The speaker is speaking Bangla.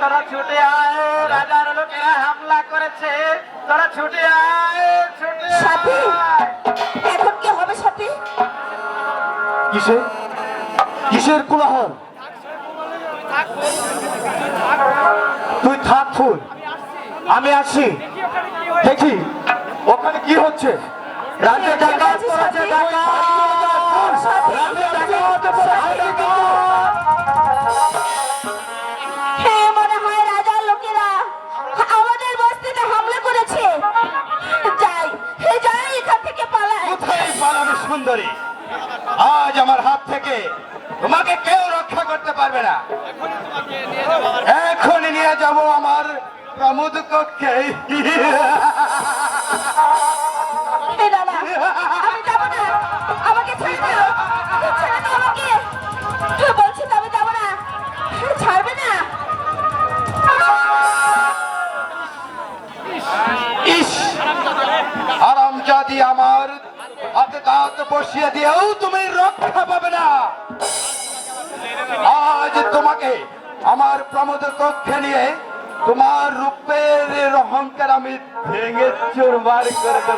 তোরা ছুটে আয় রাজার লোকেরা হামলা করেছে। তোরা ছুটে আয় ছুটে সাথী এখন কি হবে সাথী? কিসের? কিসের কোলাহল? তুই থাক ফুল। আমি আসি দেখি ওখানে কি হচ্ছে? রাজ্যে সুন্দরী। আজ আমার হাত থেকে তোমাকে কেউ রক্ষা করতে পারবে না। এখন নিয়ে যাব আমার প্রমোদ কক্ষে। দাদা আরাম জাতি আমার হাতে দাঁত বসিয়ে দিয়েও তুমি রক্ষা পাবে না। আজ তোমাকে আমার প্রমোদ কক্ষে নিয়ে তোমার রূপের অহংকার আমি ভেঙে চুরমার করে দেব।